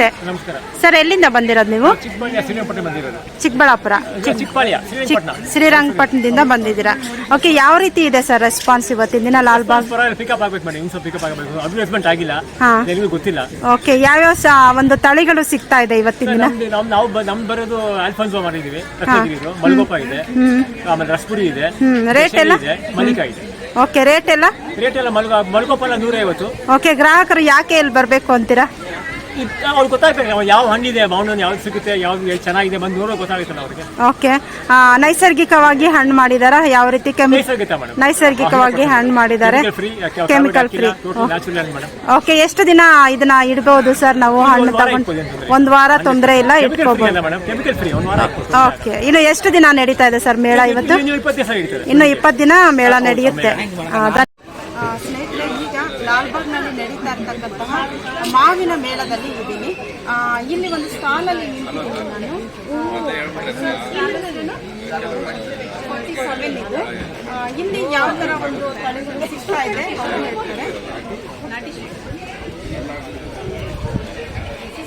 ನಮಸ್ಕಾರ. ಸರ್ ಎಲ್ಲಿಂದ ಬಂದಿರೋದು ನೀವು? ಚಿಕ್ಕಬಳ್ಳಾಪುರ ಶ್ರೀರಂಗಪಟ್ಟಣದಿಂದ ಬಂದಿದ್ದೀರಾ? ಓಕೆ ಯಾವ ರೀತಿ ಇದೆ ಸರ್ ರೆಸ್ಪಾನ್ಸ್ ಇವತ್ತಿನ ದಿನ ಲಾಲ್ಬಾಗ್ ಪಿಕಪ್ ಆಗ್ಬೇಕು ಮೇಡಮ್ ಇನ್ಸೋ ಪಿಕಪ್ ಆಗಬೇಕು. ಅಡ್ವರ್ಟೈಸ್ಮೆಂಟ್ ಆಗಿಲ್ಲ. ಗೊತ್ತಿಲ್ಲ. ಓಕೆ ಯಾವ್ಯಾವ ಯಾವ ಒಂದು ತಳಿಗಳು ಸಿಗ್ತಾ ಇದೆ ಇವತ್ತಿನ ದಿನ? ನಾವು ನಾವು ನಮ್ ಬರೋದು ಆಲ್ಫಾನ್ಸೋ ಮಾಡಿದೀವಿ ರತ್ನಗಿರಿದು ಮಲ್ಗೋಪ ಇದೆ. ಆಮೇಲೆ ರಸ್ಪುರಿ ಇದೆ. ರೇಟ್ ಎಲ್ಲ? ಇದೆ. ಮಲ್ಲಿಕಾ ಇದೆ. ಓಕೆ ರೇಟ್ ಎಲ್ಲ? ರೇಟ್ ಎಲ್ಲ ಮಲ್ಗೋ ಮಲ್ಗೋಪ ನೂರೈವತ್ತು. ಓಕೆ ಗ್ರಾಹಕರು ಯಾಕೆ ಇಲ್ಲಿ ಬರಬೇಕು ಅಂತೀರಾ? ಅವ್ರಿಗೆ ಗೊತ್ತಾಗ್ತದೆ ನಾವು ಯಾವ ಹಣ್ಣಿದೆ ಮಾವಿನ ಯಾವ್ದು ಸಿಗುತ್ತೆ ಯಾವ್ದು ಚೆನ್ನಾಗಿದೆ ಬಂದು ನೋಡೋ ಗೊತ್ತಾಗುತ್ತಲ್ಲ ಅವ್ರಿಗೆ. ಓಕೆ. ನೈಸರ್ಗಿಕವಾಗಿ ಹಣ್ಣು ಮಾಡಿದಾರ? ಯಾವ ರೀತಿ ಕೆಮಿ ನೈಸರ್ಗಿಕ ಮೇಡಮ್. ನೈಸರ್ಗಿಕವಾಗಿ ಹಣ್ಣು ಮಾಡಿದ್ದಾರೆ ಫ್ರೀ ಕೆಮಿಕಲ್ ಫ್ರೀ ನ್ಯಾಚುರಲ್ ಹಣ್ಣು ಮೇಡಮ್. ಓಕೆ ಎಷ್ಟು ದಿನ ಇದನ್ನ ಇಡ್ಬೋದು ಸರ್ ನಾವು ಹಣ್ಣು ವಾರ ತಗೊಂಡು ಇಟ್ಬೋದು ಒಂದು ವಾರ ತೊಂದರೆ ಇಲ್ಲ ಕೆಮಿಕಲ್ ಫ್ರೀ ಇಟ್ಕೋಬಹುದು ಅಲ್ಲ ಮೇಡಮ್ ಕೆಮಿಕಲ್ ಫ್ರೀ ಒಂದು ವಾರ ಹಾಕ್ಬೋದು. ಓಕೆ ಇನ್ನು ಎಷ್ಟು ದಿನ ನಡೀತಾ ಇದೆ ಸರ್ ಮೇಳ ಇವತ್ತು? ಇನ್ನು ಇಪ್ಪತ್ತು ದಿವಸ ಇರ್ತದೆ ಇನ್ನು ಇಪ್ಪತ್ತು ದಿನ ಮೇಳ ನಡೆಯುತ್ತೆ. ಆ, ನಡೀತಾ ಇರ್ತಕ್ಕಂತಹ ಮಾವಿನ ಮೇಳದಲ್ಲಿ ಇದ್ದೀನಿ. ಇಲ್ಲಿ ಒಂದು ಸ್ಟಾಲಲ್ಲಿ ನಿಂತಿದ್ದೀನಿ ನಾನು. ಫೋರ್ಟಿ ಸೆವೆನ್ ಇಲ್ಲಿ ಯಾವ ತರ ಒಂದು ತಳಿಗಳು ಸಿಗ್ತಾ ಇದೆ?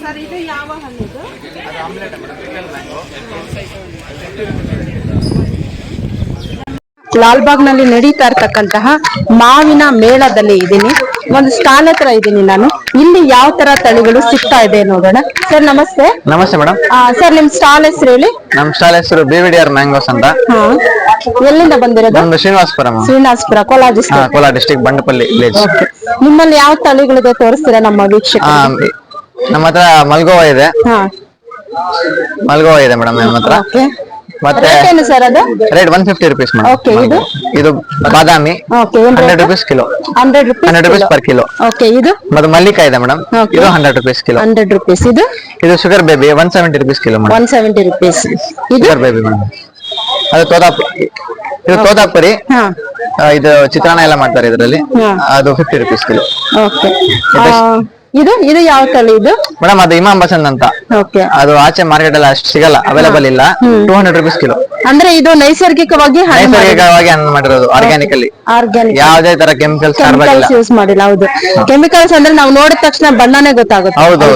ಸರ್, ಇದು ಯಾವ ಹಣ್ಣಿದು ಲಾಲ್ಬಾಗ್ನಲ್ಲಿ ನಡೀತಾ ಇರ್ತಕ್ಕಂತಹ ಮಾವಿನ ಮೇಳದಲ್ಲಿ ಇದ್ದೀನಿ. ಒಂದು ಸ್ಟಾಲ್ ಹತ್ರ ಇದ್ದೀನಿ ನಾನು. ಇಲ್ಲಿ ಯಾವ ತರ ತಳಿಗಳು ಸಿಗ್ತಾ ಇದೆ ನೋಡೋಣ. ಸರ್ ನಮಸ್ತೆ. ನಮಸ್ತೆ ಮೇಡಮ್ ಸರ್ ನಿಮ್ ಸ್ಟಾಲ್ ಹೆಸರು ಹೇಳಿ. ನಮ್ ಸ್ಟಾಲ್ ಹೆಸರು ಬಿವಿಡಿಆರ್ ಆರ್ ಮ್ಯಾಂಗೋಸ್ ಅಂತ. ಎಲ್ಲಿಂದ ಬಂದಿರೋದು? ನಮ್ದು Srinivaspur. Ma'am Srinivaspur Kolar district Kolar district Bandapalli village ನಿಮ್ಮಲ್ಲಿ ಯಾವ ತಳಿಗಳಿದೆ ತೋರಿಸ್ತೀರಾ ನಮ್ಮ ವೀಕ್ಷಕ ನಮ್ಮ ಹತ್ರ ಮಲ್ಗೋವಾ ಇದೆ. ಹಾ. ಮಲ್ಗೋವಾ ಇದೆ ಮೇಡಮ್ ನಮ್ಮ ಹತ್ರ. ಓಕೆ. ಮತ್ತೆ ರೇಟ್ ಏನು ಸರ್ ಅದು? ರೇಟ್ ಒನ್ ಫಿಫ್ಟಿ ರುಪೀಸ್ ಇದು? ಬಾದಾಮಿ ಓಕೆ ಏನ್ hundred rupees kilo hundred rupees hundred rupees per kilo okay ಇದು? ಮತ್ತೆ ಮಲ್ಲಿಕಾ ಇದೆ ಮೇಡಮ್ ಇದು hundred rupees kilo hundred rupees ಇದು? ಇದು sugar baby one seventy rupees kilo madam one seventy rupees sugar baby madam ಅದು ತೋತಾಪುರಿ. ಇದು ತೋತಾಪುರಿ. ಇದು ಚಿತ್ರಾನ್ನ ಎಲ್ಲ ಮಾಡ್ತಾರೆ ಇದರಲ್ಲಿ. ಅದು ಫಿಫ್ಟಿ ರುಪೀಸ್ ಕಿಲೋ ಓಕೆ ಇದು ಇದು ಯಾವ ತಳಿ ಇದು? ಮೇಡಮ್ ಅದು ಇಮಾಮ್ ಬಸಂದ್ ಅಂತ. ಓಕೆ ಅದು ಆಚೆ ಮಾರ್ಕೆಟ್ ಅಲ್ಲಿ ಅಷ್ಟು ಸಿಗಲ್ಲ ಅವೈಲೇಬಲ್ ಇಲ್ಲ. ಟೂ ಹಂಡ್ರೆಡ್ ರುಪೀಸ್ ಕಿಲೋ ಅಂದ್ರೆ ಇದು ನೈಸರ್ಗಿಕವಾಗಿ ನೈಸರ್ಗಿಕವಾಗಿ ಹಣ್ಣು ಮಾಡಿರೋದು ಆರ್ಗ್ಯಾನಿಕ್ ಅಲ್ಲಿ ಆರ್ಗ್ಯಾನಿಕ್ ಯಾವುದೇ ತರ ಕೆಮಿಕಲ್ಸ್ ಕೆಮಿಕಲ್ಸ್ ಯೂಸ್ ಮಾಡಿಲ್ಲ ಹೌದು. ಕೆಮಿಕಲ್ಸ್ ಅಂದ್ರೆ ನಾವು ನೋಡಿದ ತಕ್ಷಣ ಬಣ್ಣನೇ ಗೊತ್ತಾಗುತ್ತೆ ಹೌದು.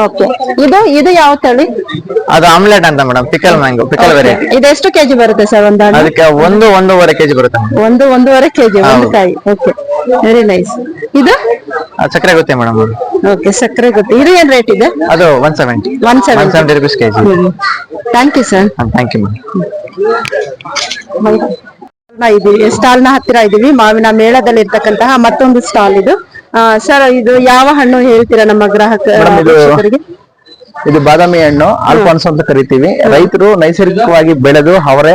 ಓಕೆ ಇದು ಇದು ಯಾವ ತಳಿ? ಅದು ಆಮ್ಲೆಟ್ ಅಂತ madam pickle mango pickle variety ಇದು ಎಷ್ಟು ಕೆಜಿ ಬರುತ್ತೆ ಸರ್ ಒಂದು ಅದಕ್ಕೆ ಒಂದು ಒಂದೂವರೆ ಕೆಜಿ ಬರುತ್ತೆ. ಒಂದು ಒಂದೂವರೆ ಕೆಜಿ ಒಂದು. ಕಾಯಿ ಓಕೆ ವೆರಿ ನೈಸ್ ಇದು? ಸಕ್ಕರೆ ಗೊತ್ತೇ ಮೇಡಮ್ ಓಕೆ ಸಕ್ಕರೆ ಗೊತ್ತೆ. ಇದು ಏನ್ ರೇಟ್ ಇದೆ? ಅದು one seventy one one seventy rupees KG thank you sir thank you madam ಇದೀವಿ ಸ್ಟಾಲ್ನ ಹತ್ತಿರ ಇದೀವಿ ಮಾವಿನ ಮೇಳದಲ್ಲಿ ಇರ್ತಕ್ಕಂತಹ ಮತ್ತೊಂದು ಸ್ಟಾಲ್ ಇದು. ಸರ್ ಇದು ಯಾವ ಹಣ್ಣು ಹೇಳ್ತೀರಾ ನಮ್ಮ ಗ್ರಾಹಕ Madam, ಇದು- ಬಾದಾಮಿ ಹಣ್ಣು ಆಲ್ಫಾನ್ಸ್ ಅಂತ ಕರಿತೀವಿ. ರೈತರು ನೈಸರ್ಗಿಕವಾಗಿ ಬೆಳೆದು ಅವರೇ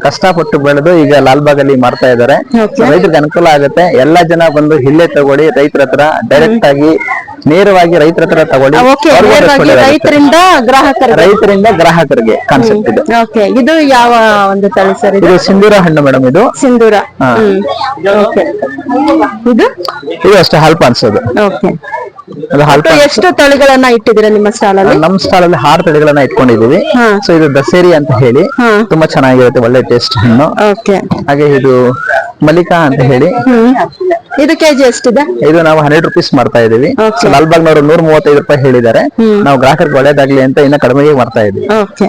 ಕಷ್ಟಪಟ್ಟು ಬೆಳೆದು ಈಗ ಲಾಲ್ಬಾಗ್ ಅಲ್ಲಿ ಮಾರ್ತಾ ಇದ್ದಾರೆ. ರೈತರಿಗೆ ಅನುಕೂಲ ಆಗುತ್ತೆ. ಎಲ್ಲಾ ಜನ ಬಂದು ಇಲ್ಲೇ ತಗೊಳ್ಳಿ ರೈತರ ಹತ್ರ ಡೈರೆಕ್ಟ್ ಆಗಿ ನೇರವಾಗಿ ರೈತರ ಹತ್ರ ತಗೊಳ್ಳಿ. ರೈತರಿಂದ ಗ್ರಾಹಕರಿಗೆ. ರೈತರಿಂದ ಗ್ರಾಹಕರಿಗೆ ಕಾನ್ಸೆಪ್ಟ್ ಇದು. ಇದು ಯಾವ ಒಂದು ತಳಿ ಸರ್ ಇದು? ಸಿಂಧೂರ ಹಣ್ಣು ಮೇಡಮ್ ಇದು. ಸಿಂಧೂರ. ಇದು? ಇದು ಅಷ್ಟೇ ಹಲ್ಪ ಅದು ಎಷ್ಟು ತಳಿಗಳನ್ನ ಇಟ್ಟಿದ್ದೀರಾ ನಿಮ್ಮ ಸ್ಟಾಲ್ ಅಲ್ಲಿ ನಮ್ ಸ್ಟಾಲ್ ಅಲ್ಲಿ ಆರು ತಳಿಗಳನ್ನ ಇಟ್ಕೊಂಡಿದೀವಿ ಹಾ. ಸೊ ಇದು ದಸೇರಿ ಅಂತ ಹೇಳಿ ಹಾ. ತುಂಬಾ ಚೆನ್ನಾಗಿರುತ್ತೆ ಒಳ್ಳೆ ಟೇಸ್ಟ್ ಹಣ್ಣು. ಓಕೆ. ಹಾಗೆ ಇದು ಮಲ್ಲಿಕಾ ಅಂತ ಹೇಳಿ. ಹ್ಮ್. ಇದು ಕೆಜಿ ಎಷ್ಟಿದೆ? ಇದು ನಾವು ಹಂಡ್ರೆಡ್ ರುಪೀಸ್ ಮಾಡ್ತಾ ಇದೀವಿ Okay. ಸೊ ಲಾಲ್ಬಾಗ್ನವರು ನೂರ ಮೂವತ್ತೈದು ರೂಪಾಯಿ ಹೇಳಿದ್ದಾರೆ. ನಾವು ಗ್ರಾಹಕರಿಗೆ ಒಳ್ಳೇದಾಗ್ಲಿ ಅಂತ ಇನ್ನ ಕಡಿಮೆಗೆ ಮಾಡ್ತಾ ಇದೀವಿ okay.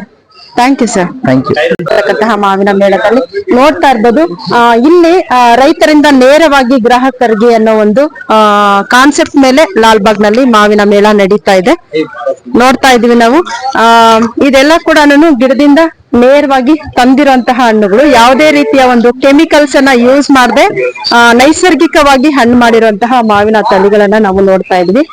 Thank you sir thank you ಇರ್ತಕ್ಕಂತಹ ಮಾವಿನ ಮೇಳದಲ್ಲಿ ನೋಡ್ತಾ ಇರ್ಬೋದು ಆ, ಇಲ್ಲಿ ರೈತರಿಂದ ನೇರವಾಗಿ ಗ್ರಾಹಕರಿಗೆ ಅನ್ನೋ ಒಂದು ಕಾನ್ಸೆಪ್ಟ್ ಮೇಲೆ ಲಾಲ್ಬಾಗ್ನಲ್ಲಿ ಮಾವಿನ ಮೇಳ ನಡೀತಾ ಇದೆ. ನೋಡ್ತಾ ಇದೀವಿ ನಾವು. ಆ, ಇದೆಲ್ಲ ಕೂಡ ಗಿಡದಿಂದ ನೇರವಾಗಿ ತಂದಿರುವಂತಹ ಹಣ್ಣುಗಳು. ಯಾವುದೇ ರೀತಿಯ ಒಂದು ಕೆಮಿಕಲ್ಸ್ ಅನ್ನ ಯೂಸ್ ಮಾಡದೆ ನೈಸರ್ಗಿಕವಾಗಿ ಹಣ್ಣು ಮಾಡಿರುವಂತಹ ಮಾವಿನ ತಳಿಗಳನ್ನ ನಾವು ನೋಡ್ತಾ ಇದ್ವಿ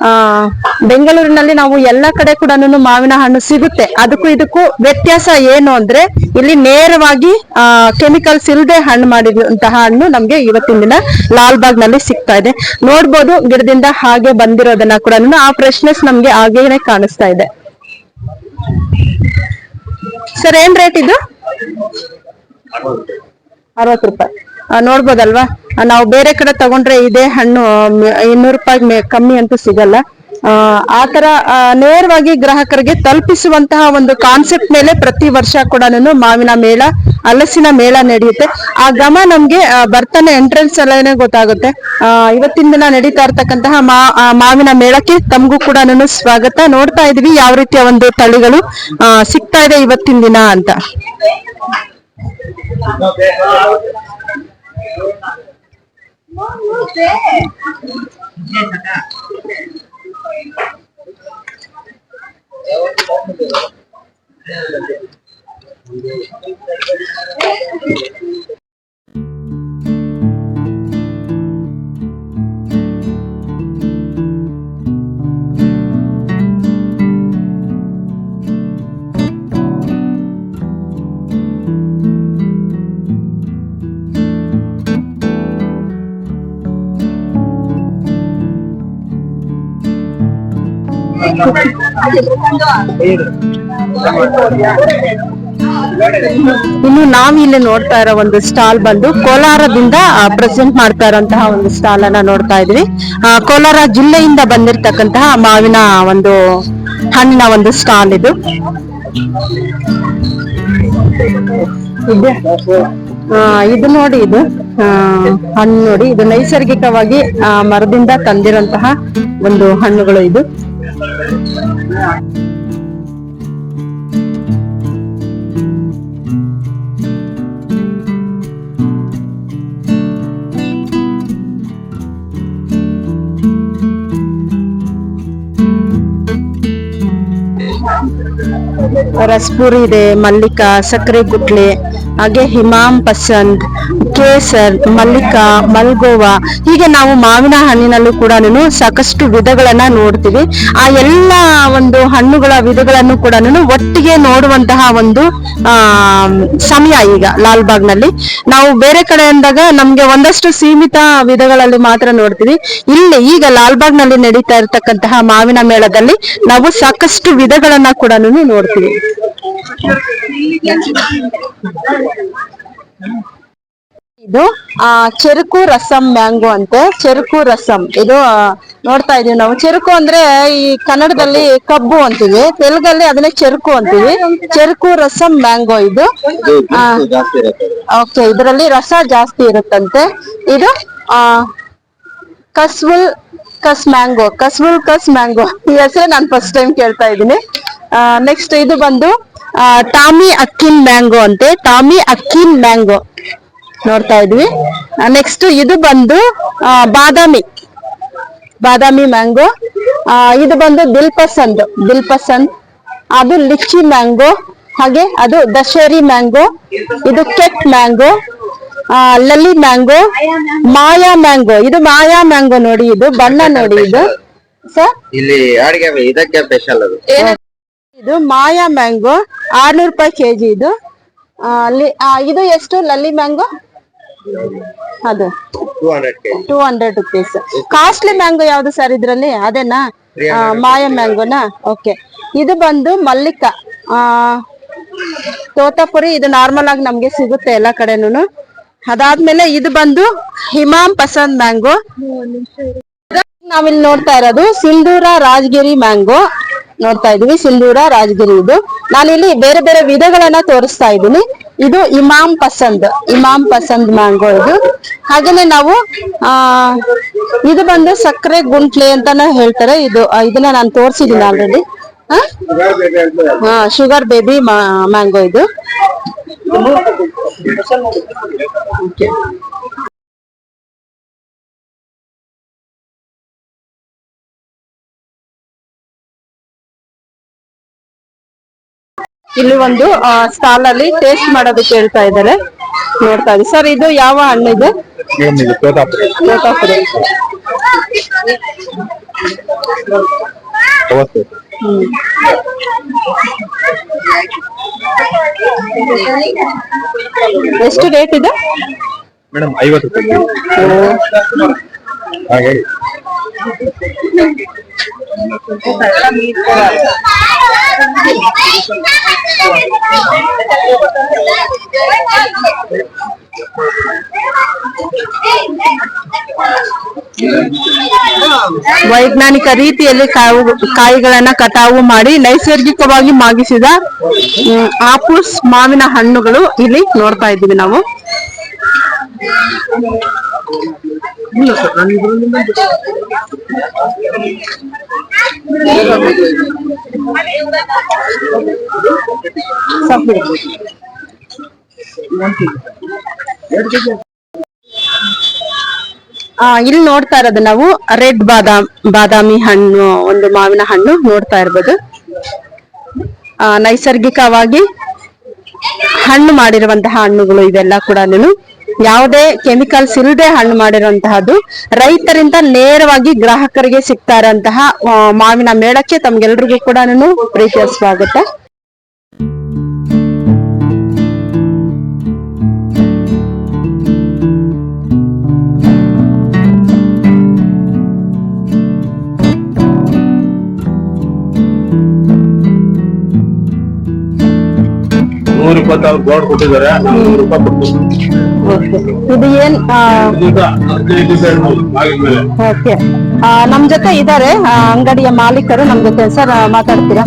ಆ, ಬೆಂಗಳೂರಿನಲ್ಲಿ ನಾವು ಎಲ್ಲ ಕಡೆ ಕೂಡ ಮಾವಿನ ಹಣ್ಣು ಸಿಗುತ್ತೆ. ಅದಕ್ಕೂ ಇದಕ್ಕೂ ವ್ಯತ್ಯಾಸ ಏನು ಅಂದ್ರೆ, ಇಲ್ಲಿ ನೇರವಾಗಿ, ಆ, ಕೆಮಿಕಲ್ಸ್ ಇಲ್ಲದೆ ಹಣ್ಣು ಮಾಡಿರುವಂತಹ ಹಣ್ಣು ನಮ್ಗೆ ಇವತ್ತಿನ ದಿನ ಲಾಲ್ಬಾಗ್ನಲ್ಲಿ ಸಿಗ್ತಾ ಇದೆ. ನೋಡ್ಬೋದು ಗಿಡದಿಂದ ಹಾಗೆ ಬಂದಿರೋದನ್ನ ಕೂಡ ಆ ಫ್ರೆಶ್ನೆಸ್ ನಮ್ಗೆ ಹಾಗೇನೆ ಕಾಣಿಸ್ತಾ ಇದೆ. ಸರ್, ಏನ್ ರೇಟ್ ಇದು? ಅರವತ್ತು ರೂಪಾಯಿ. ನೋಡ್ಬೋದಲ್ವಾ? ನಾವು ಬೇರೆ ಕಡೆ ತಗೊಂಡ್ರೆ ಇದೇ ಹಣ್ಣು ಇನ್ನೂರು ರೂಪಾಯಿ ಕಮ್ಮಿ ಅಂತೂ ಸಿಗಲ್ಲ. ಆ, ತರ ನೇರವಾಗಿ ಗ್ರಾಹಕರಿಗೆ ತಲುಪಿಸುವಂತಹ ಒಂದು ಕಾನ್ಸೆಪ್ಟ್ ಮೇಲೆ ಪ್ರತಿ ವರ್ಷ ಕೂಡ ಮಾವಿನ ಮೇಳ ಹಲಸಿನ ಮೇಳ ನಡೆಯುತ್ತೆ. ಆ ಗಮ ನಮ್ಗೆ ಬರ್ತಾನೆ ಎಂಟ್ರೆನ್ಸ್ ಅಲ್ಲೇನೆ ಗೊತ್ತಾಗುತ್ತೆ. ಇವತ್ತಿನ ದಿನ ನಡೀತಾ ಇರ್ತಕ್ಕಂತಹ ಮಾವಿನ ಮೇಳಕ್ಕೆ ತಮಗೂ ಕೂಡ ಸ್ವಾಗತ. ನೋಡ್ತಾ ಇದೀವಿ ಯಾವ ರೀತಿಯ ಒಂದು ತಳಿಗಳು ಸಿಗ್ತಾ ಇದೆ ಇವತ್ತಿನ ದಿನ ಅಂತ. Não sei. Thank. ಇನ್ನು ನಾವ್ ಇಲ್ಲಿ ನೋಡ್ತಾ ಇರೋ ಒಂದು ಸ್ಟಾಲ್ ಬಂದು ಕೋಲಾರದಿಂದ ಪ್ರೆಸೆಂಟ್ ಮಾಡ್ತಾ ಇರೋಂತಹ ಒಂದು ಸ್ಟಾಲ್ ಅನ್ನ ನೋಡ್ತಾ ಇದ್ವಿ. ಕೋಲಾರ ಜಿಲ್ಲೆಯಿಂದ ಬಂದಿರತಕ್ಕಂತಹ ಮಾವಿನ ಒಂದು, ಹಣ್ಣಿನ ಒಂದು ಸ್ಟಾಲ್ ಇದು. ಇದು ನೋಡಿ ಇದು. ಹಣ್ಣು ನೋಡಿ. ಇದು ನೈಸರ್ಗಿಕವಾಗಿ ಮರದಿಂದ ತಂದಿರಂತಹ ಒಂದು ಹಣ್ಣುಗಳು ಇದು. ರಸ್ಪೂರಿ ಇದೆ ಮಲ್ಲಿಕಾ ಸಕ್ಕರೆ ಗುಟ್ಲೆ ಹಾಗೆ ಹಿಮಾಮ್ ಪಸಂದ್ ಕೇಸರ್ ಮಲ್ಲಿಕಾ, ಮಲ್ಗೋವಾ, ಹೀಗೆ ನಾವು ಮಾವಿನ ಹಣ್ಣಿನಲ್ಲೂ ಕೂಡ ಸಾಕಷ್ಟು ವಿಧಗಳನ್ನ ನೋಡ್ತೀವಿ. ಆ ಎಲ್ಲ ಒಂದು ಹಣ್ಣುಗಳ ವಿಧಗಳನ್ನು ಕೂಡ ಒಟ್ಟಿಗೆ ನೋಡುವಂತಹ ಒಂದು ಸಮಯ ಈಗ ಲಾಲ್ಬಾಗ್ನಲ್ಲಿ ನಾವು ಬೇರೆ ಕಡೆ ಅಂದಾಗ ನಮ್ಗೆ ಒಂದಷ್ಟು ಸೀಮಿತ ವಿಧಗಳಲ್ಲಿ ಮಾತ್ರ ನೋಡ್ತೀವಿ. ಇಲ್ಲಿ ಈಗ ಲಾಲ್ಬಾಗ್ನಲ್ಲಿ ನಡೀತಾ ಇರತಕ್ಕಂತಹ ಮಾವಿನ ಮೇಳದಲ್ಲಿ ನಾವು ಸಾಕಷ್ಟು ವಿಧಗಳನ್ನ ಕೂಡ ನೋಡ್ತೀವಿ. ಇದು, ಆ, ಚೆರುಕು ರಸಂ ಮ್ಯಾಂಗೋ ಅಂತೆ. ಚೆರುಕು ರಸಂ. ಇದು ನೋಡ್ತಾ ಇದೀವಿ ನಾವು. ಚೆರುಕು ಅಂದ್ರೆ ಈ ಕನ್ನಡದಲ್ಲಿ ಕಬ್ಬು ಅಂತೀವಿ. ತೆಲುಗಲ್ಲಿ ಅದನ್ನೇ ಚೆರುಕು ಅಂತೀವಿ. ಚೆರುಕು ರಸಂ ಮ್ಯಾಂಗೋ ಇದು. ಓಕೆ, ಇದರಲ್ಲಿ ರಸ ಜಾಸ್ತಿ ಇರುತ್ತಂತೆ. ಇದು, ಆ ಕಸ್ವುಲ್ ಕಸ್ ಮ್ಯಾಂಗೋ. ಕಸ್ವುಲ್ ಕಸ್ ಮ್ಯಾಂಗೋ. ಈ ಹೆಸರೇ ನಾನು ಫಸ್ಟ್ ಟೈಮ್ ಕೇಳ್ತಾ ಇದ್ದೀನಿ. ನೆಕ್ಸ್ಟ್ ಇದು ಬಂದು ಟಾಮಿ ಅಕ್ಕಿನ್ ಮ್ಯಾಂಗೋ ಅಂತೆ. Tommy Atkins mango. ನೋಡ್ತಾ ಇದ್ವಿ. ನೆಕ್ಸ್ಟ್ ಇದು ಬಂದು ಬಾದಾಮಿ. ಬಾದಾಮಿ ಮ್ಯಾಂಗೋ. ಇದು ಬಂದು ದಿಲ್ ಪಸಂದ್ ದಿಲ್ ಪಸಂದ್ ಅದು ಲಿಚ್ಚಿ ಮ್ಯಾಂಗೋ. ಹಾಗೆ ಅದು ದಶೇರಿ ಮ್ಯಾಂಗೋ. ಇದು ಕೆಟ್ ಮ್ಯಾಂಗೋ. ಲಲ್ಲಿ ಮ್ಯಾಂಗೋ. ಮಾಯಾ ಮ್ಯಾಂಗೋ. ಇದು ಮಾಯಾ ಮ್ಯಾಂಗೋ ನೋಡಿ ಇದು ಬಣ್ಣ ನೋಡಿ ಇದು. ಸರ್? ಇಲ್ಲಿ ಅಡಿಗೆ ಇದಕ್ಕೆ ಸ್ಪೆಷಲ್ ಅದು. ಇದು ಮಾಯಾ ಮ್ಯಾಂಗೋ. ಆರ್ನೂರು ರೂಪಾಯಿ ಕೆಜಿ ಇದು. ಇದು ಎಷ್ಟು? ಲಲ್ಲಿ ಮ್ಯಾಂಗೋ? ಅದು. Two hundred K two hundred rupees costly mango ಯಾವ್ದು ಸರ್ ಇದ್ರಲ್ಲಿ? ಅದೇನಾ? ಮಾಯ ಮ್ಯಾಂಗೋನಾ ಓಕೆ ಇದು ಬಂದು ಮಲ್ಲಿಕ. ಆ ತೋತಾಪುರಿ ಇದು ನಾರ್ಮಲ್ ಆಗಿ ನಮ್ಗೆ ಸಿಗುತ್ತೆ ಎಲ್ಲಾ ಕಡೆನೂ ಅದಾದ್ಮೇಲೆ ಇದು ಬಂದು ಹಿಮಾಮ್ ಪಸಂದ್ ಮ್ಯಾಂಗೋ ನಾವಿಲ್ಲಿ ನೋಡ್ತಾ ಇರೋದು ಸಿಂಧೂರ ರಾಜಗಿರಿ ಮ್ಯಾಂಗೋ ನೋಡ್ತಾ ಇದೀವಿ ಸಿಂಧೂರ ರಾಜಗಿರಿ ಇದು. ನಾನಿಲ್ಲಿ ಬೇರೆ ಬೇರೆ ವಿಧಗಳನ್ನ ತೋರಿಸ್ತಾ ಇದ್ದೀನಿ. ಇದು ಇಮಾಮ್ ಪಸಂದ್ ಇಮಾಮ್ ಪಸಂದ್ ಮ್ಯಾಂಗೋ ಇದು. ಹಾಗೇನೆ ನಾವು, ಆ, ಇದು ಬಂದು ಸಕ್ಕರೆ ಗುಂಟ್ಲೆ ಅಂತಾನೆ ಹೇಳ್ತಾರೆ. ಇದು ಇದನ್ನ ನಾನು ತೋರಿಸಿದ್ದೀನಿ ಆಲ್ರೆಡಿ ಹಾ ಶುಗರ್ ಬೇಬಿ ಮ್ಯಾಂಗೋ ಇದು. ಇಲ್ಲಿ ಒಂದು ಸ್ಟಾಲ್ ಅಲ್ಲಿ ಟೇಸ್ಟ್ ಮಾಡೋದಕ್ಕೆ ಹೇಳ್ತಾ ಇದ್ದಾರೆ. ನೋಡ್ತಾ ಇದ್ದೀವಿ ಸರ್ ಇದು ಯಾವ ಹಣ್ಣು ಇದೆ? ತೋತಾಪುರಿ ಎಷ್ಟು ರೇಟ್ ಇದೆ? ಮೇಡಮ್ ಐವತ್ತು ರೂಪಾಯಿ. ವೈಜ್ಞಾನಿಕ ರೀತಿಯಲ್ಲಿ ಕಾವು, ಕಾಯಿಗಳನ್ನ ಕಟಾವು ಮಾಡಿ ನೈಸರ್ಗಿಕವಾಗಿ ಮಾಗಿಸಿದ ಆಪುಸ್ ಮಾವಿನ ಹಣ್ಣುಗಳು ಇಲ್ಲಿ ನೋಡ್ತಾ ಇದ್ದೀವಿ ನಾವು. ಇಲ್ಲಿ ನೋಡ್ತಾ ಇರೋದು ನಾವು ರೆಡ್ ಬಾದಾಮ್, ಬಾದಾಮಿ ಹಣ್ಣು, ಒಂದು ಮಾವಿನ ಹಣ್ಣು ನೋಡ್ತಾ ಇರ್ಬೋದು. ನೈಸರ್ಗಿಕವಾಗಿ ಹಣ್ಣು ಮಾಡಿರುವಂತಹ ಹಣ್ಣುಗಳು ಇವೆಲ್ಲ ಕೂಡ ಯಾವುದೇ ಕೆಮಿಕಲ್ಸ್ ಇಲ್ಲದೆ ಹಣ್ಣು ಮಾಡಿರುವಂತಹದ್ದು, ರೈತರಿಂದ ನೇರವಾಗಿ ಗ್ರಾಹಕರಿಗೆ ಸಿಗ್ತಾ ಇರುವಂತಹ ಮಾವಿನ ಮೇಳಕ್ಕೆ ತಮ್ಗೆಲ್ರಿಗೂ ಕೂಡ ಪ್ರೀತಿಯ ಸ್ವಾಗತ. ನೂರ ಇಪ್ಪತ್ತಾರು ಬೋರ್ಡ್ ಕೊಟ್ಟಿದ್ದಾರೆ ನಾವು ನೂರು ರೂಪಾಯಿ ಕೊಡ್ತೀವಿ ಇದು ಏನ್ ಓಕೆ. ನಮ್ ಜೊತೆ ಇದಾರೆ ಅಂಗಡಿಯ ಮಾಲೀಕರು ನಮ್ ಜೊತೆ ಸರ್ ಮಾತಾಡ್ತೀರಾ?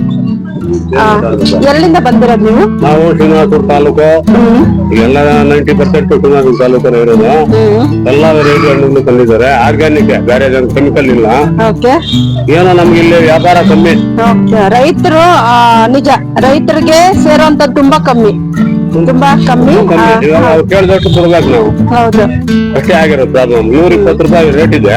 ಎಲ್ಲಿಂದ ಬಂದಿರೋದು ನೀವು? ನಾವು ಶ್ರೀನಿವಾಸಪುರ ತಾಲೂಕು. ಎಲ್ಲ ನೈಂಟಿ ಪರ್ಸೆಂಟ್ ಶ್ರೀನಿವಾಸಪುರ ತಾಲೂಕು ಇರೋದು. ಎಲ್ಲಾ ವೆರೈಟಿ ಹಣ್ಣುಗಳು ತಂದಿದ್ದಾರೆ. ಆರ್ಗ್ಯಾನಿಕ್ ಬೇರೆ ಕೆಮಿಕಲ್ ಇಲ್ಲ. ಏನೋ ನಮ್ಗೆ ಇಲ್ಲಿ ವ್ಯಾಪಾರ ಕಮ್ಮಿ. ರೈತರು ನಿಜ ರೈತರಿಗೆ ಸೇರುವಂತದ್ದು ತುಂಬಾ ಕಮ್ಮಿ. ತುಂಬಾ ಕಮ್ಮಿ. ಕೇಳಿದಷ್ಟು ಕೊಡ್ಬೇಕು ನಾವು ಹೌದು. ಅಷ್ಟೇ ಆಗಿರುತ್ತೆ ಅದು ನೂರ ಇಪ್ಪತ್ತು ರೂಪಾಯಿ ರೇಟ್ ಇದೆ.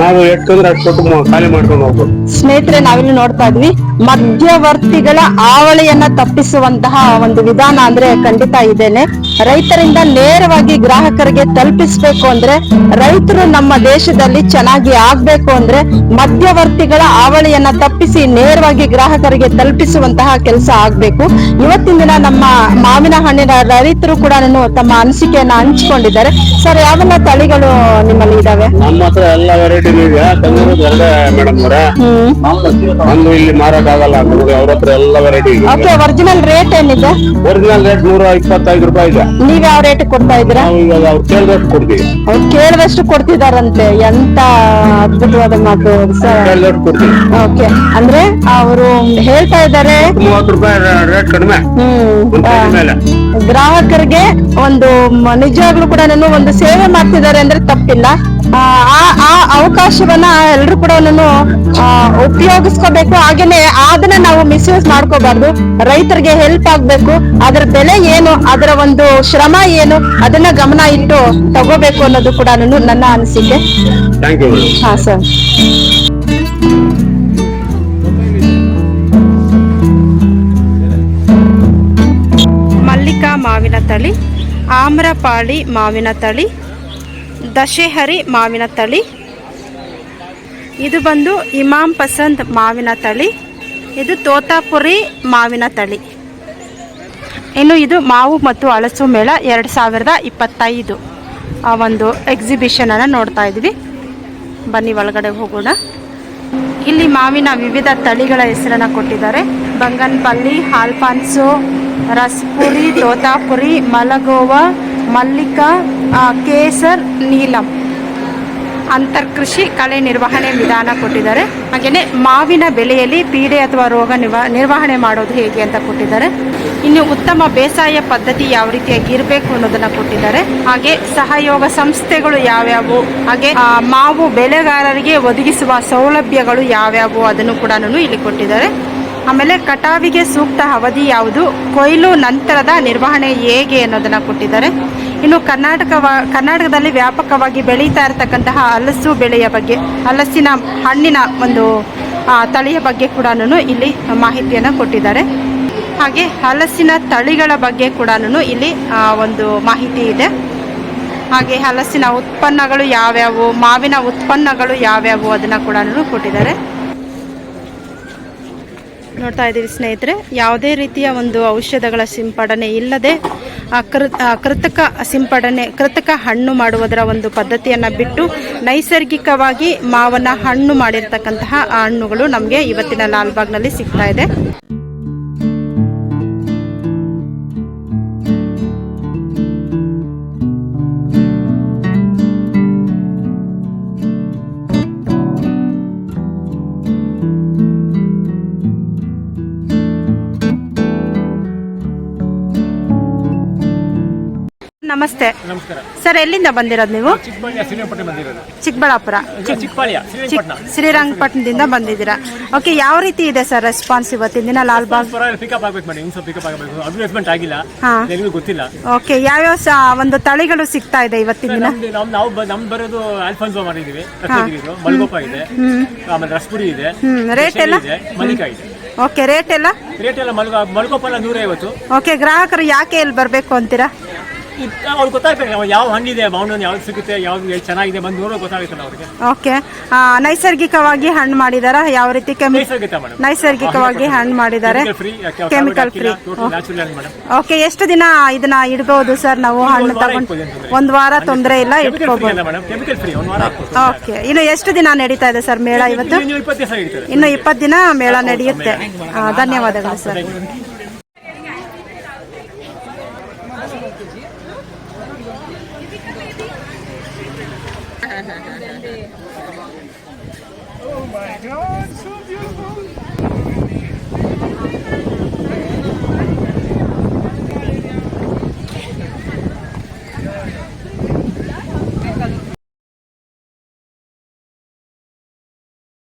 ನಾವು ಎಷ್ಟು ಅಂದ್ರೆ ಅಷ್ಟು ಕೊಟ್ಟು ಖಾಲಿ ಮಾಡ್ಕೊಂಡು ಹೋಗ್ಬೋದು. ಸ್ನೇಹಿತರೆ ನಾವಿಲ್ಲಿ ನೋಡ್ತಾ ಇದ್ವಿ ಮಧ್ಯವರ್ತಿಗಳ ಆವಳಿಯನ್ನ ತಪ್ಪಿಸುವಂತಹ ಒಂದು ವಿಧಾನ ಅಂದ್ರೆ ಖಂಡಿತ ಇದೇನೆ. ರೈತರಿಂದ ನೇರವಾಗಿ ಗ್ರಾಹಕರಿಗೆ ತಲುಪಿಸ್ಬೇಕು ಅಂದ್ರೆ ರೈತರು ನಮ್ಮ ದೇಶದಲ್ಲಿ ಚೆನ್ನಾಗಿ ಆಗ್ಬೇಕು ಅಂದ್ರೆ ಮಧ್ಯವರ್ತಿಗಳ ಆವಳಿಯನ್ನ ತಪ್ಪಿಸಿ ನೇರವಾಗಿ ಗ್ರಾಹಕರಿಗೆ ತಲುಪಿಸುವಂತಹ ಕೆಲಸ ಆಗ್ಬೇಕು. ಇವತ್ತಿನ ದಿನ ನಮ್ಮ ಮಾವಿನ ಹಣ್ಣಿನ ರೈತರು ಕೂಡ ತಮ್ಮ ಅನಿಸಿಕೆಯನ್ನ ಹಂಚಿಕೊಂಡಿದ್ದಾರೆ. ಸರ್ ಯಾವೆಲ್ಲ ತಳಿಗಳು ನಿಮ್ಮಲ್ಲಿ ಇದಾವೆ? ನಮ್ಮ ಹತ್ರ ಎಲ್ಲ ವೆರೈಟಿ ಇದೆ. ತಂದಿರೋದು ಎರಡೇ ಮೇಡಮ್ ಅವರೇ. ಹ್ಮ್. ಒಂದು ಇಲ್ಲಿ ಮಾರಾಟ ಆಗಲ್ಲ. ನೋಡಿ ಅವ್ರ ಹತ್ರ ಎಲ್ಲ ವೆರೈಟಿ ಇದೆ. ಓಕೆ ಒರಿಜಿನಲ್ ರೇಟ್ ಏನಿದೆ? ಒರಿಜಿನಲ್ ರೇಟ್ ನೂರ ಇಪ್ಪತ್ತೈದು ರೂಪಾಯಿ ಇದೆ. ನೀವ್ ಯಾವ ರೇಟ್ ಕೊಡ್ತಾ ಇದ್ದೀರಾ? ನಾವು ಇವಾಗ ಅವ್ರು ಕೇಳಿದಷ್ಟು ಕೊಡ್ತೀವಿ. ಅವ್ರು ಕೇಳಿದಷ್ಟು ಕೊಡ್ತಿದಾರಂತೆ ಎಂತ ಅದ್ಭುತವಾದ ಮಾತು ಸರ್. ಕೇಳಿದಷ್ಟು ಕೊಡ್ತೀವಿ. ಓಕೆ ಅಂದ್ರೆ ಅವರು ಹೇಳ್ತಾ ಇದ್ದಾರೆ. ಮೂವತ್ತು ರೂಪಾಯಿ ರೇಟ್ ಕಡಿಮೆ. ಹ್ಮ್. ಮೇಲೆ ಗ್ರಾಹಕರಿಗೆ ಒಂದು ನಿಜವಾಗ್ಲೂ ಕೂಡ ಒಂದು ಸೇವೆ ಮಾಡ್ತಿದ್ದಾರೆ ಅಂದ್ರೆ ತಪ್ಪಿಲ್ಲ. ಆ ಆ- ಅವಕಾಶವನ್ನ ಎಲ್ರು ಕೂಡ ನಾನು ಉಪಯೋಗಿಸ್ಕೋಬೇಕು. ಹಾಗೇನೆ ಅದನ್ನ ನಾವು ಮಿಸ್ಯೂಸ್ ಮಾಡ್ಕೋಬಾರ್ದು. ರೈತರಿಗೆ ಹೆಲ್ಪ್ ಆಗ್ಬೇಕು. ಅದರ ಬೆಲೆ ಏನು? ಅದರ ಒಂದು ಶ್ರಮ ಏನು? ಅದನ್ನ ಗಮನ ಇಟ್ಟು ತಗೋಬೇಕು ಅನ್ನೋದು ಕೂಡ ನನ್ನ ಅನಿಸಿಕೆ. ಹಾ ಸರ್. ಮಾವಿನ ತಳಿ, ಆಮ್ರಪಾಳಿ ಮಾವಿನ ತಳಿ, ದಶೆಹರಿ ಮಾವಿನ ತಳಿ. ಇದು ಬಂದು ಇಮಾಮ್ ಪಸಂದ್ ಮಾವಿನ ತಳಿ, ಇದು ತೋತಾಪುರಿ ಮಾವಿನ ತಳಿ. ಇನ್ನು ಇದು ಮಾವು ಮತ್ತು ಹಳಸು ಮೇಳ ಎರಡು ಸಾವಿರದ ಇಪ್ಪತ್ತೈದು. ಆ ಒಂದು ಎಕ್ಸಿಬಿಷನನ್ನು ನೋಡ್ತಾ ಇದ್ವಿ ಬನ್ನಿ, ಒಳಗಡೆ ಹೋಗೋಣ. ಇಲ್ಲಿ ಮಾವಿನ ವಿವಿಧ ತಳಿಗಳ ಹೆಸರನ್ನು ಕೊಟ್ಟಿದ್ದಾರೆ. ಬಂಗನ್ಪಲ್ಲಿ ಆಲ್ಫಾನ್ಸೋ ರಸ್ಪುರಿ, ತೋತಾಪುರಿ, ಮಲಗೋವಾ, ಮಲ್ಲಿಕಾ ಕೇಸರ್, ನೀಲಂ. ಅಂತರ್ಕೃಷಿ ಕಳೆ ನಿರ್ವಹಣೆ ವಿಧಾನ ಕೊಟ್ಟಿದ್ದಾರೆ. ಹಾಗೆಯೇ ಮಾವಿನ ಬೆಲೆಯಲ್ಲಿ ಪೀಡೆ ಅಥವಾ ರೋಗ ನಿರ್ವಹಣೆ ಮಾಡೋದು ಹೇಗೆ ಅಂತ ಕೊಟ್ಟಿದ್ದಾರೆ. ಇನ್ನು ಉತ್ತಮ ಬೇಸಾಯ ಪದ್ಧತಿ ಯಾವ ರೀತಿಯಾಗಿ ಇರಬೇಕು ಅನ್ನೋದನ್ನ ಕೊಟ್ಟಿದ್ದಾರೆ. ಹಾಗೆ ಸಹಯೋಗ ಸಂಸ್ಥೆಗಳು ಯಾವ್ಯಾವು, ಹಾಗೆ ಮಾವು ಬೆಳೆಗಾರರಿಗೆ ಒದಗಿಸುವ ಸೌಲಭ್ಯಗಳು ಯಾವ್ಯಾವು ಅದನ್ನು ಕೂಡ ಇಲ್ಲಿ ಕೊಟ್ಟಿದ್ದಾರೆ. ಆಮೇಲೆ ಕಟಾವಿಗೆ ಸೂಕ್ತ ಅವಧಿ ಯಾವುದು? ಕೊಯ್ಲು ನಂತರದ ನಿರ್ವಹಣೆ ಹೇಗೆ ಅನ್ನೋದನ್ನ ಕೊಟ್ಟಿದ್ದಾರೆ. ಇನ್ನು ಕರ್ನಾಟಕ ಕರ್ನಾಟಕದಲ್ಲಿ ವ್ಯಾಪಕವಾಗಿ ಬೆಳೀತಾ ಇರತಕ್ಕಂತಹ ಹಲಸು ಬೆಳೆಯ ಬಗ್ಗೆ, ಹಲಸಿನ ಹಣ್ಣಿನ ಒಂದು ತಳಿಯ ಬಗ್ಗೆ ಕೂಡ ಇಲ್ಲಿ ಮಾಹಿತಿಯನ್ನು ಕೊಟ್ಟಿದ್ದಾರೆ. ಹಾಗೆ ಹಲಸಿನ ತಳಿಗಳ ಬಗ್ಗೆ ಕೂಡ ಇಲ್ಲಿ ಒಂದು ಮಾಹಿತಿ ಇದೆ. ಹಾಗೆ ಹಲಸಿನ ಉತ್ಪನ್ನಗಳು ಯಾವ್ಯಾವು, ಮಾವಿನ ಉತ್ಪನ್ನಗಳು ಯಾವ್ಯಾವು ಅದನ್ನು ಕೂಡ ಕೊಟ್ಟಿದ್ದಾರೆ. ನೋಡ್ತಾ ಇದ್ದೀವಿ ಸ್ನೇಹಿತರೆ. ಯಾವುದೇ ರೀತಿಯ ಒಂದು ಔಷಧಗಳ ಸಿಂಪಡಣೆ ಇಲ್ಲದೆ ಕೃ ಕೃತಕ ಸಿಂಪಡಣೆ, ಕೃತಕ ಹಣ್ಣು ಮಾಡುವುದರ ಒಂದು ಪದ್ಧತಿಯನ್ನು ಬಿಟ್ಟು ನೈಸರ್ಗಿಕವಾಗಿ ಮಾವನ ಹಣ್ಣು ಮಾಡಿರ್ತಕ್ಕಂತಹ ಹಣ್ಣುಗಳು ನಮಗೆ ಇವತ್ತಿನ ಲಾಲ್ಬಾಗ್ನಲ್ಲಿ ಸಿಗ್ತಾ ಇದೆ. ನಮಸ್ತೆ. ನಮಸ್ಕಾರ. ಸರ್ ಎಲ್ಲಿಂದ ಬಂದಿರೋದು ನೀವು? ಚಿಕ್ಕಬಳ್ಳಾಪುರ ಶ್ರೀರಂಗಪಟ್ಟಣದಿಂದ ಬಂದಿದ್ದೀರಾ? ಓಕೆ ಯಾವ ರೀತಿ ಇದೆ ಸರ್ ರೆಸ್ಪಾನ್ಸ್ ಇವತ್ತಿನ ದಿನ ಲಾಲ್ಬಾಗ್ ಬಾಗ್? ಪಿಕಪ್ ಆಗ್ಬೇಕು ಮೇಡಮ್ ಇನ್ನು ಪಿಕಪ್ ಆಗಬೇಕು. ಅಡ್ವರ್ಟೈಸ್ಮೆಂಟ್ ಆಗಿಲ್ಲ. ಹಾ. ಎಲ್ಲಿಗೂ ಗೊತ್ತಿಲ್ಲ. ಓಕೆ ಯಾವ್ಯಾವ ಯಾವ ಒಂದು ತಳಿಗಳು ಸಿಗ್ತಾ ಇದೆ ಇವತ್ತಿನ ದಿನ? ನಮ್ದು ನಮ್ ನಾವು ಬ- ನಮ್ ಬರೋದು ಆಲ್ಫನ್ಸೋ ಮಾಡಿದೀವಿ ರತ್ನಗಿರಿದು ಮಲ್ಗೋಪ ಇದೆ. ಆಮೇಲೆ ರಸ್ಪುರಿ ಇದೆ. ಹ್ಮ್ ರೇಟ್ ಎಲ್ಲ? ಇದೆ ಮಲ್ಲಿಕಾ ಇದೆ. ಓಕೆ ರೇಟ್ ಎಲ್ಲ? ರೇಟ್ ಎಲ್ಲ ಮಲ್ಗೋ ಮಲ್ಗೋಪ ಎಲ್ಲ ನೂರೈವತ್ತು. ಓಕೆ ಗ್ರಾಹಕರು ಯಾಕೆ ಇಲ್ಲಿ ಬರಬೇಕು ಅಂತೀರಾ? ಅವ್ರು ಗೊತ್ತಾಗ್ತದೆ ಯಾವ ಹಣ್ಣಿದೆ ಮಾವಿನ ಯಾವ್ದು ಸಿಗುತ್ತೆ ಯಾವ್ದು ಚೆನ್ನಾಗಿದೆ ಬಂದು ನೋಡೋ ಗೊತ್ತಾಗುತ್ತಲ್ಲ ಅವ್ರಿಗೆ. ಓಕೆ. ನೈಸರ್ಗಿಕವಾಗಿ ಹಣ್ಣು ಮಾಡಿದಾರ? ಯಾವ ರೀತಿ ಕೆಮಿ ನೈಸರ್ಗಿಕ ಮೇಡಮ್. ನೈಸರ್ಗಿಕವಾಗಿ ಹಣ್ಣು ಮಾಡಿದ್ದಾರೆ free chemical free. Natural madam. Okay ಎಷ್ಟು ದಿನ ಇದನ್ನ ಇಡ್ಬೋದು ಸರ್ ನಾವು ಹಣ್ಣು ತಗೊಂಡು ಒಂದ್ ವಾರ ತೊಂದರೆ ಇಲ್ಲ ಇಟ್ಕೋಬಹುದು ಮೇಡಮ್ ಕೆಮಿಕಲ್ ಫ್ರೀ ಒಂದು ವಾರ ಹಾಕ್ಬೋದು ಓಕೆ ಇನ್ನು ಎಷ್ಟು ದಿನ ನಡೀತಾ ಇದೆ ಸರ್ ಮೇಳ ಇವತ್ತು? ಇನ್ನು ಇಪ್ಪತ್ತು ದಿವಸ ಹಿಡಿತಾರೆ. ಇನ್ನು ಇಪ್ಪತ್ತು ದಿನ ಮೇಳ ನಡೆಯುತ್ತೆ. ಆ, ಧನ್ಯವಾದಗಳು ಸರ್.